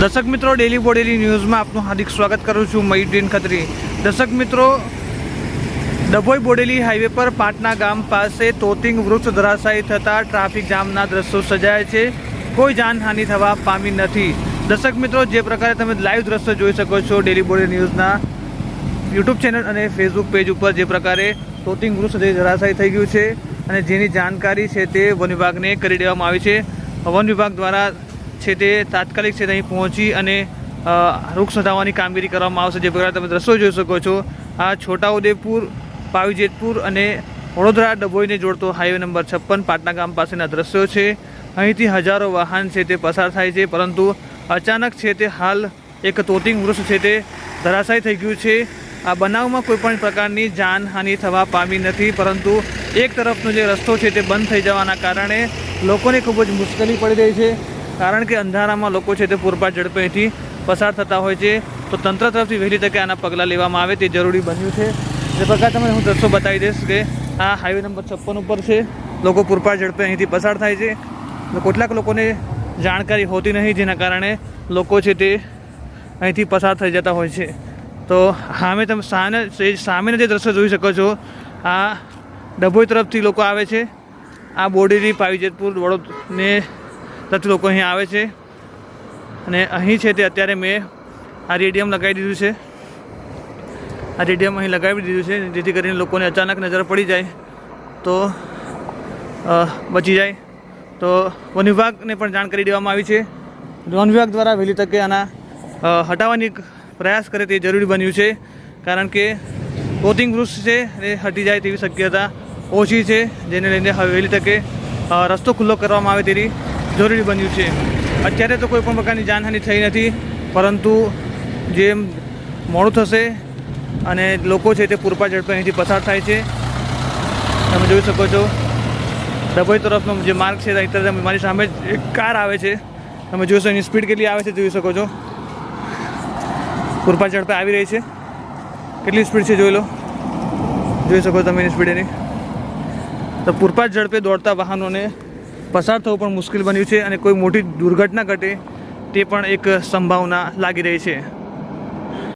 દર્શક મિત્રો ડેલી બોડેલી ન્યૂઝમાં આપનું હાર્દિક સ્વાગત કરું છું મયુદ્દીન ખત્રી. દર્શક મિત્રો, ડભોઈ બોડેલી હાઈવે પર પાટના ગામ પાસે તોતિંગ વૃક્ષ ધરાશાયી થતાં ટ્રાફિક જામના દ્રશ્યો સજાય છે. કોઈ જાનહાનિ થવા પામી નથી. દર્શક મિત્રો, જે પ્રકારે તમે લાઈવ દ્રશ્યો જોઈ શકો છો ડેલી બોડેલી ન્યૂઝના યુટ્યુબ ચેનલ અને ફેસબુક પેજ ઉપર જે પ્રકારે તોતિંગ વૃક્ષ ધરાશાયી થઈ ગયું છે અને જેની જાણકારી છે તે વન વિભાગને કરી દેવામાં આવી છે. વન વિભાગ દ્વારા છે તે તાત્કાલિક છે અહીં પહોંચી અને વૃક્ષ હટાવવાની કામગીરી કરવામાં આવશે. જે પ્રકારે તમે દ્રશ્યો જોઈ શકો છો, આ છોટાઉદેપુર, પાવીજેતપુર અને વડોદરા ડભોઈને જોડતો હાઈવે નંબર છપ્પન પાટના ગામ પાસેના દ્રશ્યો છે. અહીંથી હજારો વાહન છે તે પસાર થાય છે, પરંતુ અચાનક છે તે હાલ એક તોતિંગ વૃક્ષ છે તે ધરાશાયી થઈ ગયું છે. આ બનાવમાં કોઈપણ પ્રકારની જાનહાનિ થવા પામી નથી, પરંતુ એક તરફનો જે રસ્તો છે તે બંધ થઈ જવાના કારણે લોકોને ખૂબ જ મુશ્કેલી પડી રહી છે. કારણ કે અંધારામાં લોકો છે તે પૂરપાટ ઝડપે અહીંથી પસાર થતા હોય છે. તો તંત્ર તરફથી વહેલી તકે આના પગલાં લેવામાં આવે તે જરૂરી બન્યું છે. જે પ્રકાર તમે હું દ્રશ્યો બતાવી દઈશ કે આ હાઈવે નંબર છપ્પન ઉપર છે. લોકો પૂરપાટ ઝડપે અહીંથી પસાર થાય છે. કેટલાક લોકોને જાણકારી હોતી નહીં, જેના કારણે લોકો છે તે અહીંથી પસાર થઈ જતા હોય છે. તો સામે તમે સામે સામેના જે દ્રશ્ય જોઈ શકો છો, આ ડભોઈ તરફથી લોકો આવે છે. આ બોડેલી, પાવીજેતપુર, વડોદ ને લોકો અહીં આવે છે. અને અહીં છે તે અત્યારે મેં આ રેડિયમ લગાવી દીધું છે. આ રેડિયમ અહીં લગાવી દીધું છે, જેથી કરીને લોકોને અચાનક નજર પડી જાય તો બચી જાય. તો વન વિભાગને પણ જાણ કરી દેવામાં આવી છે. વન વિભાગ દ્વારા વહેલી તકે આના હટાવવાની પ્રયાસ કરે તે જરૂરી બન્યું છે. કારણ કે પોતિંગ વૃક્ષ છે એ હટી જાય તેવી શક્યતા ઓછી છે, જેને લઈને હવે વહેલી તકે રસ્તો ખુલ્લો કરવામાં આવે તેવી જરૂરી બન્યું છે. અત્યારે તો કોઈ પણ પ્રકારની જાનહાનિ થઈ નથી, પરંતુ જેમ મોડું થશે અને લોકો છે તે પૂરપા ઝડપે અહીંથી પસાર થાય છે. તમે જોઈ શકો છો, ડભોઈ તરફનો જે માર્ગ છે તરફ મારી સામે જ એક કાર આવે છે. તમે જોશો એની સ્પીડ કેટલી આવે છે, જોઈ શકો છો. પૂરપા ઝડપે આવી રહી છે. કેટલી સ્પીડ છે, જોઈ લો. જોઈ શકો તમે એની સ્પીડ એની. તો પૂરપા ઝડપે દોડતા વાહનોને પસાર થવું પણ મુશ્કેલ બન્યું છે અને કોઈ મોટી દુર્ઘટના ઘટે તે પણ એક સંભાવના લાગી રહી છે.